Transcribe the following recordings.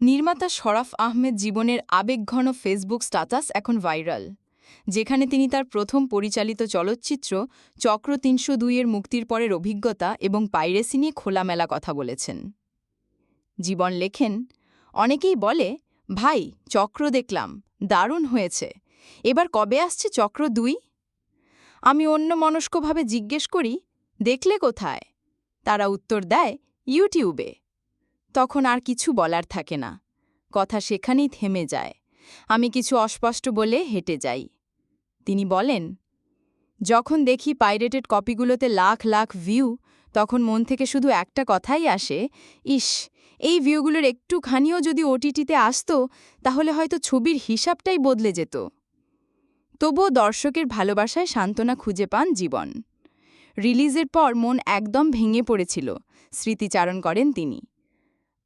নির্মাতা শরাফ আহমেদ জীবনের আবেগঘন ফেসবুক স্ট্যাটাস এখন ভাইরাল। যেখানে তিনি তার প্রথম পরিচালিত চলচ্চিত্র চক্র তিনশো দুইয়ের মুক্তির পরের অভিজ্ঞতা এবং পাইরেসি নিয়ে খোলামেলা কথা বলেছেন। জীবন লেখেন, অনেকেই বলে, ভাই, চক্র দেখলাম, দারুণ হয়েছে, এবার কবে আসছে চক্র দুই? আমি অন্য মনস্কভাবে জিজ্ঞেস করি, দেখলে কোথায় তারা উত্তর দেয়, ইউটিউবে তখন আর কিছু বলার থাকে না। কথা সেখানেই থেমে যায়। আমি কিছু অস্পষ্ট বলে হেঁটে যাই। তিনি বলেন, যখন দেখি পাইরেটেড কপিগুলোতে লাখ লাখ ভিউ, তখন মন থেকে শুধু একটা কথাই আসে, ইস, এই ভিউগুলোর একটুখানিও যদি ওটিটিতে আসতো, তাহলে হয়তো ছবির হিসাবটাই বদলে যেত। তবুও দর্শকের ভালোবাসায় সান্ত্বনা খুঁজে পান জীবন। রিলিজের পর মন একদম ভেঙে পড়েছিল, স্মৃতিচারণ করেন তিনি।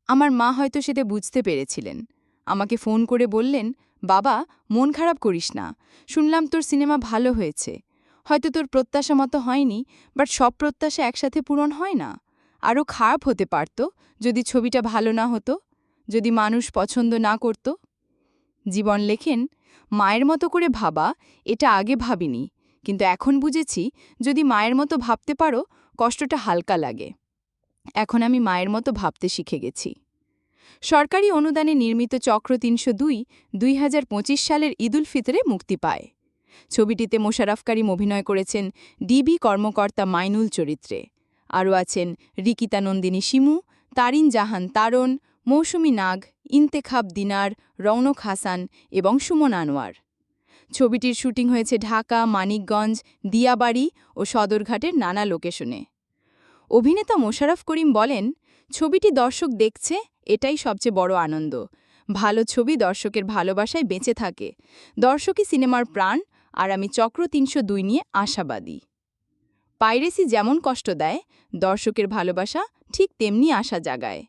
আমার মা হয়তো সেটা বুঝতে পেরেছিলেন। আমাকে ফোন করে বললেন, বাবা, মন খারাপ করিস না। শুনলাম তোর সিনেমা ভালো হয়েছে। হয়তো তোর প্রত্যাশা মতো হয়নি, বাট সব প্রত্যাশা একসাথে পূরণ হয় না। আরও খারাপ হতে পারত যদি ছবিটা ভালো না হতো, যদি মানুষ পছন্দ না করত। জীবন লেখেন, মায়ের মতো করে ভাবা, এটা আগে ভাবিনি। কিন্তু এখন বুঝেছি, যদি মায়ের মতো ভাবতে পারো, কষ্টটা হালকা লাগে। এখন আমি মায়ের মতো ভাবতে শিখে গেছি। সরকারি অনুদানে নির্মিত চক্র তিনশো দুই দুই সালের ঈদুল ফিতরে মুক্তি পায়। ছবিটিতে মোশারফ করিম অভিনয় করেছেন ডিবি কর্মকর্তা মাইনুল চরিত্রে। আরও আছেন রিকিতা নন্দিনী শিমু, তারিন জাহান তারণ, মৌসুমি নাগ, ইন্তেখাব দিনার, রৌনক হাসান এবং সুমন আনোয়ার। ছবিটির শুটিং হয়েছে ঢাকা, মানিকগঞ্জ, দিয়াবাড়ি ও সদরঘাটের নানা লোকেশনে। অভিনেতা মোশারফ করিম বলেন, ছবিটি দর্শক দেখছে এটাই সবচেয়ে বড় আনন্দ। ভালো ছবি দর্শকের ভালোবাসায় বেঁচে থাকে। দর্শকই সিনেমার প্রাণ, আর আমি চক্র তিনশো দুই নিয়ে আশাবাদী। পাইরেসি যেমন কষ্ট দেয়, দর্শকের ভালোবাসা ঠিক তেমনি আশা জাগায়।